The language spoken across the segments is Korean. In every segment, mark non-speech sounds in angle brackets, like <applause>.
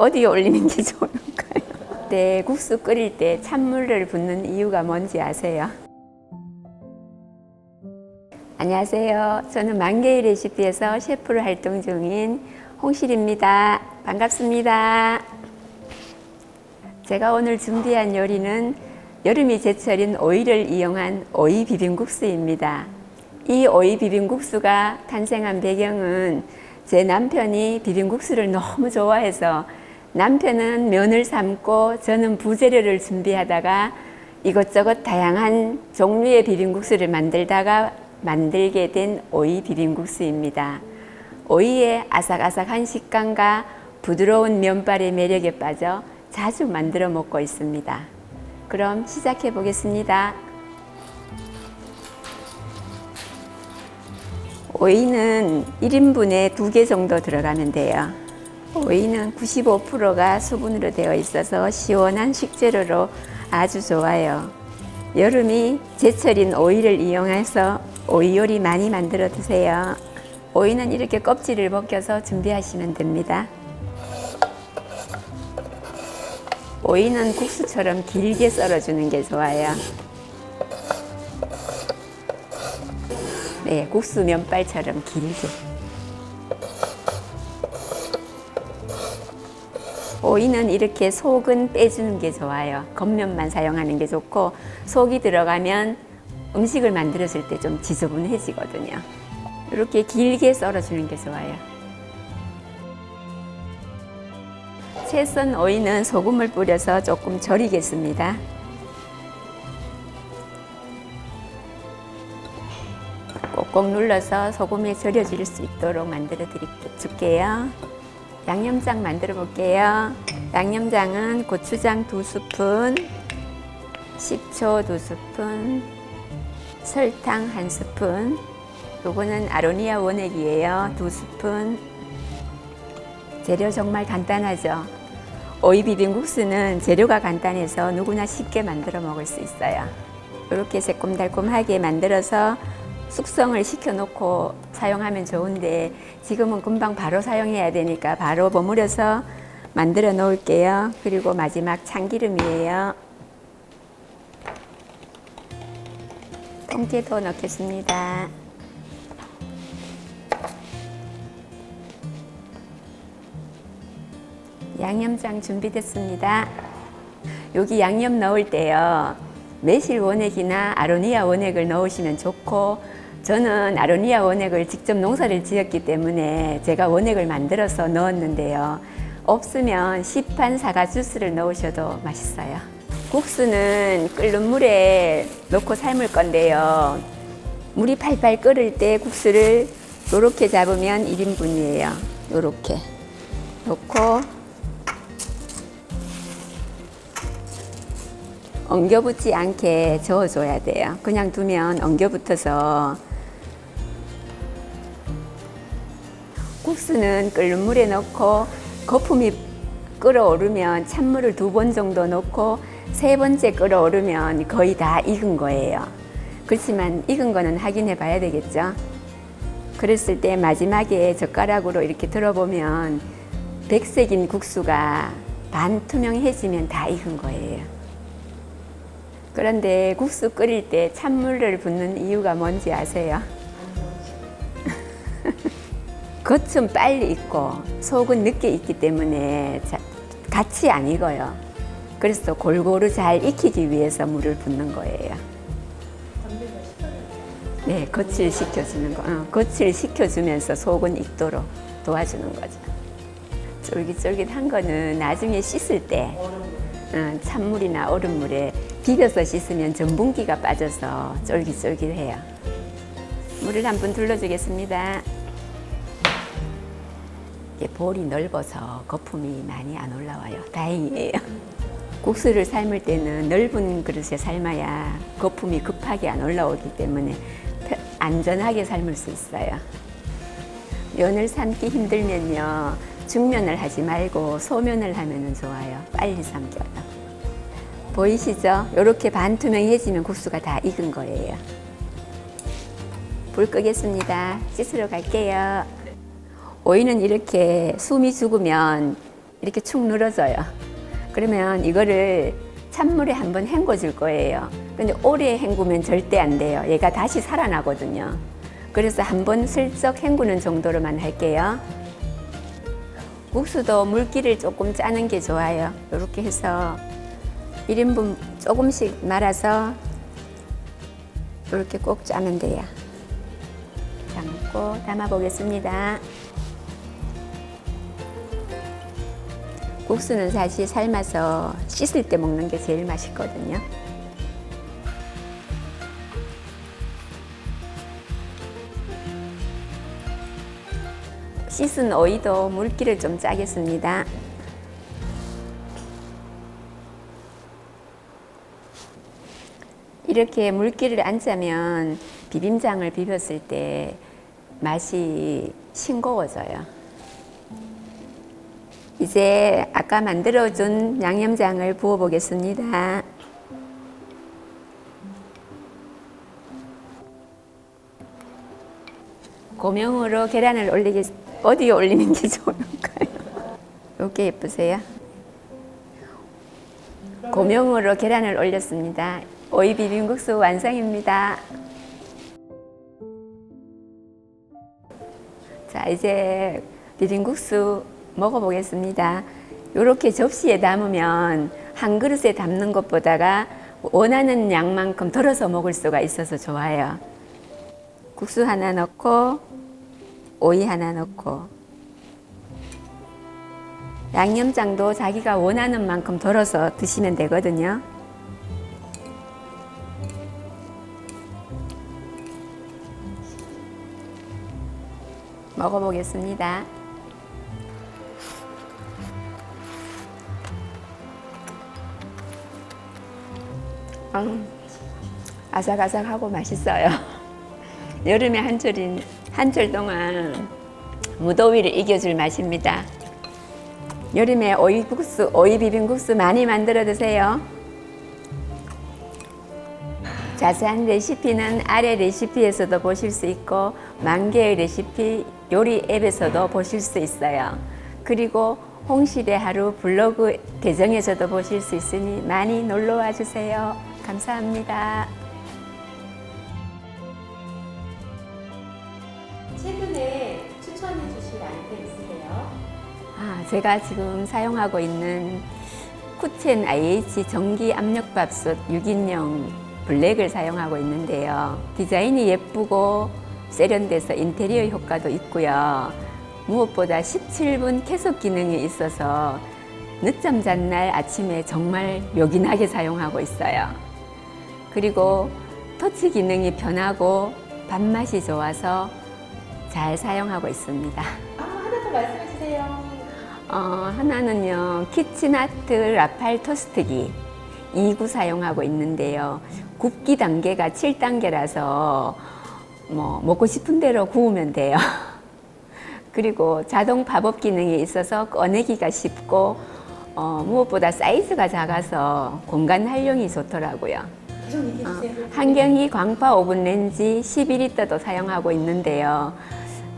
어디에 올리는 게 좋을까요? 네, 국수 끓일 때 찬물을 붓는 이유가 뭔지 아세요? 안녕하세요. 저는 만개의 레시피에서 셰프로 활동 중인 홍실입니다. 반갑습니다. 제가 오늘 준비한 요리는 여름이 제철인 오이를 이용한 오이 비빔국수입니다. 이 오이 비빔국수가 탄생한 배경은 제 남편이 비빔국수를 너무 좋아해서 남편은 면을 삶고 저는 부재료를 준비하다가 이것저것 다양한 종류의 비빔국수를 만들다가 만들게 된 오이 비빔국수입니다. 오이의 아삭아삭한 식감과 부드러운 면발의 매력에 빠져 자주 만들어 먹고 있습니다. 그럼 시작해 보겠습니다. 오이는 1인분에 2개 정도 들어가면 돼요. 오이는 95%가 수분으로 되어 있어서 시원한 식재료로 아주 좋아요. 여름이 제철인 오이를 이용해서 오이 요리 많이 만들어 드세요. 오이는 이렇게 껍질을 벗겨서 준비하시면 됩니다. 오이는 국수처럼 길게 썰어주는 게 좋아요. 네, 국수 면발처럼 길게. 오이는 이렇게 속은 빼주는 게 좋아요. 겉면만 사용하는 게 좋고 속이 들어가면 음식을 만들었을 때 좀 지저분해지거든요. 이렇게 길게 썰어주는 게 좋아요. 채썬 오이는 소금을 뿌려서 조금 절이겠습니다. 꼭꼭 눌러서 소금에 절여질 수 있도록 만들어 드릴게요. 양념장 만들어 볼게요. 양념장은 고추장 두 스푼, 식초 두 스푼, 설탕 한 스푼, 요거는 아로니아 원액이에요. 두 스푼. 재료 정말 간단하죠. 오이 비빔국수는 재료가 간단해서 누구나 쉽게 만들어 먹을 수 있어요. 이렇게 새콤달콤하게 만들어서 숙성을 시켜놓고 사용하면 좋은데 지금은 금방 바로 사용해야 되니까 바로 버무려서 만들어 놓을게요. 그리고 마지막 참기름이에요. 통깨도 넣겠습니다. 양념장 준비됐습니다. 여기 양념 넣을 때요. 매실 원액이나 아로니아 원액을 넣으시면 좋고 저는 아로니아 원액을 직접 농사를 지었기 때문에 제가 원액을 만들어서 넣었는데요. 없으면 시판 사과 주스를 넣으셔도 맛있어요. 국수는 끓는 물에 넣고 삶을 건데요. 물이 팔팔 끓을 때 국수를 이렇게 잡으면 1인분이에요. 이렇게 넣고 엉겨붙지 않게 저어줘야 돼요. 그냥 두면 엉겨붙어서 국수는 끓는 물에 넣고 거품이 끓어오르면 찬물을 두 번 정도 넣고 세 번째 끓어오르면 거의 다 익은 거예요. 그렇지만 익은 거는 확인해 봐야 되겠죠. 그랬을 때 마지막에 젓가락으로 이렇게 들어보면 백색인 국수가 반투명해지면 다 익은 거예요. 그런데 국수 끓일 때 찬물을 붓는 이유가 뭔지 아세요? 겉은 빨리 익고 속은 늦게 익기 때문에 자- 같이 안 익어요. 그래서 골고루 잘 익히기 위해서 물을 붓는 거예요. 네, 겉을 식혀주는 거. 어, 겉을 식혀주면서 속은 익도록 도와주는 거죠. 쫄깃쫄깃한 거는 나중에 씻을 때 어, 찬물이나 얼음물에 비벼서 씻으면 전분기가 빠져서 쫄깃쫄깃해요. 물을 한 번 둘러주겠습니다. 볼이 넓어서 거품이 많이 안 올라와요. 다행이에요. 국수를 삶을 때는 넓은 그릇에 삶아야 거품이 급하게 안 올라오기 때문에 펴- 안전하게 삶을 수 있어요. 면을 삶기 힘들면요. 중면을 하지 말고 소면을 하면 좋아요. 빨리 삶겨요. 보이시죠? 이렇게 반투명해지면 국수가 다 익은 거예요. 불 끄겠습니다. 씻으러 갈게요. 오이는 이렇게 숨이 죽으면 이렇게 축 늘어져요. 그러면 이거를 찬물에 한번 헹궈 줄 거예요. 근데 오래 헹구면 절대 안 돼요. 얘가 다시 살아나거든요. 그래서 한번 슬쩍 헹구는 정도로만 할게요. 국수도 물기를 조금 짜는 게 좋아요. 이렇게 해서 1인분 조금씩 말아서 이렇게 꼭 짜면 돼요. 담고 담아 보겠습니다. 국수는 사실 삶아서 씻을 때 먹는 게 제일 맛있거든요. 씻은 오이도 물기를 좀 짜겠습니다. 이렇게 물기를 안 짜면 비빔장을 비볐을 때 맛이 싱거워져요. 이제 아까 만들어준 양념장을 부어 보겠습니다. 고명으로 계란을 올리겠, 어디에 올리는 게 <laughs> 좋을까요? 이게 예쁘세요? 고명으로 계란을 올렸습니다. 오이 비빔국수 완성입니다. 자, 이제 비빔국수 먹어보겠습니다. 이렇게 접시에 담으면 한 그릇에 담는 것보다가 원하는 양만큼 덜어서 먹을 수가 있어서 좋아요. 국수 하나 넣고 오이 하나 넣고 양념장도 자기가 원하는 만큼 덜어서 드시면 되거든요. 먹어보겠습니다. 음, 아삭아삭하고 맛있어요. 여름의 한철인 한철 동안 무더위를 이겨줄 맛입니다. 여름에 오이국수, 오이 비빔국수 많이 만들어 드세요. 자세한 레시피는 아래 레시피에서도 보실 수 있고 만 개의 레시피 요리 앱에서도 보실 수 있어요. 그리고 홍실의 하루 블로그 계정에서도 보실 수 있으니 많이 놀러 와 주세요. 감사합니다. 최근에 추천해 주실 아이템 있으세요? 아, 제가 지금 사용하고 있는 쿠첸 IH 전기 압력밥솥 6인용 블랙을 사용하고 있는데요. 디자인이 예쁘고 세련돼서 인테리어 효과도 있고요. 무엇보다 17분 계속 기능이 있어서 늦잠 잔 날 아침에 정말 요긴하게 사용하고 있어요. 그리고 터치 기능이 편하고 밥맛이 좋아서 잘 사용하고 있습니다. 아, 하나 더 말씀해 주세요. 어, 하나는요, 키친아트 라팔 토스트기 2구 사용하고 있는데요. 굽기 단계가 7단계라서 뭐 먹고 싶은 대로 구우면 돼요. <laughs> 그리고 자동 팝업 기능이 있어서 꺼내기가 쉽고 어, 무엇보다 사이즈가 작아서 공간 활용이 좋더라고요. 주세요. 한경이 광파 오븐 렌지 12리터도 사용하고 있는데요.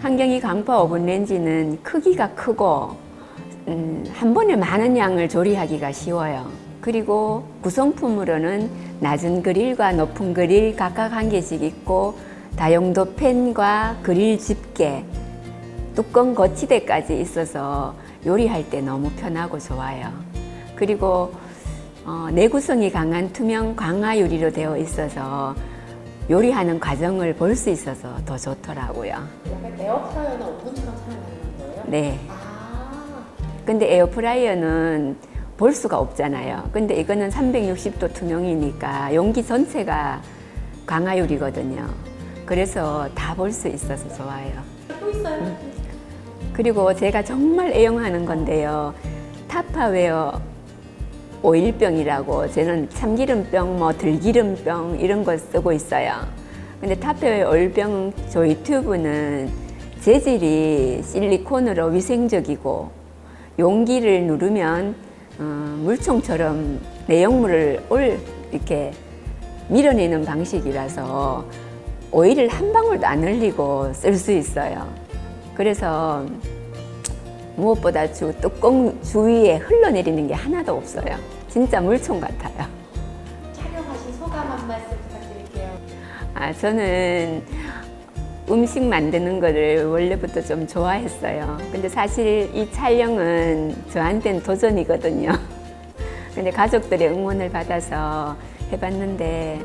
한경이 광파 오븐 렌지는 크기가 크고 음, 한 번에 많은 양을 조리하기가 쉬워요. 그리고 구성품으로는 낮은 그릴과 높은 그릴 각각 한 개씩 있고 다용도 팬과 그릴 집게, 뚜껑 거치대까지 있어서 요리할 때 너무 편하고 좋아요. 그리고 어, 내구성이 강한 투명 강화 유리로 되어 있어서 요리하는 과정을 볼 수 있어서 더 좋더라고요. 약간 에어프라이어나 오븐처럼 사용하는 거예요? 네. 아, 근데 에어프라이어는 볼 수가 없잖아요. 근데 이거는 360도 투명이니까 용기 전체가 강화유리거든요. 그래서 다 볼 수 있어서 좋아요. 또 있어요? 그리고 제가 정말 애용하는 건데요. 타파웨어 오일병이라고 저는 참기름병, 뭐 들기름병 이런 거 쓰고 있어요. 근데 타파웨어 오일병 저희 튜브는 재질이 실리콘으로 위생적이고 용기를 누르면 어, 물총처럼 내용물을 올 이렇게 밀어내는 방식이라서 오일을 한 방울도 안 흘리고 쓸 수 있어요. 그래서 무엇보다 주 뚜껑 주위에 흘러내리는 게 하나도 없어요. 진짜 물총 같아요. 촬영하신 소감 한 말씀 부탁드릴게요. 아, 저는 음식 만드는 거를 원래부터 좀 좋아했어요. 근데 사실 이 촬영은 저한테는 도전이거든요. <laughs> 근데 가족들의 응원을 받아서 해봤는데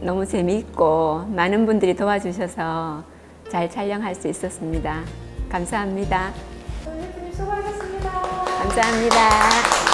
너무 재미있고 많은 분들이 도와주셔서 잘 촬영할 수 있었습니다. 감사합니다. 감사합니다.